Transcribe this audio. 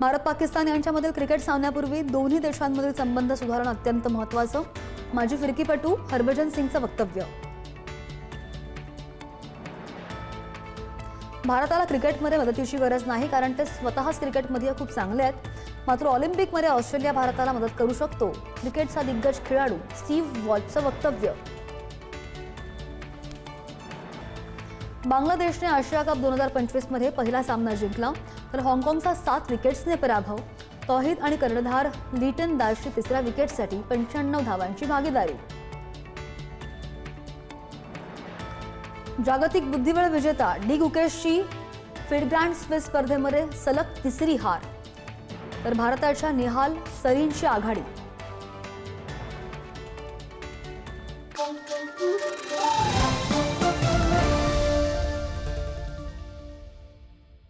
भारत पाकिस्तान यांच्यामधील क्रिकेट सामन्यापूर्वी दोन्ही देशांमधील संबंध सुधारणं अत्यंत महत्त्वाचं माजी फिरकीपटू हरभजन सिंगचं वक्तव्य. भारताला क्रिकेटमध्ये मदतीची गरज नाही कारण ते स्वतःच क्रिकेटमध्ये खूप चांगले आहेत. मात्र ऑलिम्पिकमध्ये ऑस्ट्रेलिया भारताला मदत करू शकतो. क्रिकेटचा दिग्गज खेळाडू स्टीव्ह वॉटचं वक्तव्य. बांगलादेशने आशिया कप दोन हजार पंचवीसमध्ये पहिला सामना जिंकला. तर हाँगकाँगचा सात विकेट्सने पराभव. तौहिद आणि कर्णधार लिटन दासची तिसऱ्या विकेटसाठी पंच्याण्णव धावांची भागीदारी. जागतिक बुद्धिबळ विजेता डी गुकेशची फिडग्रँड स्विस स्पर्धेमध्ये सलग तिसरी हार. तर भारताच्या निहाल सरीनची आघाडी.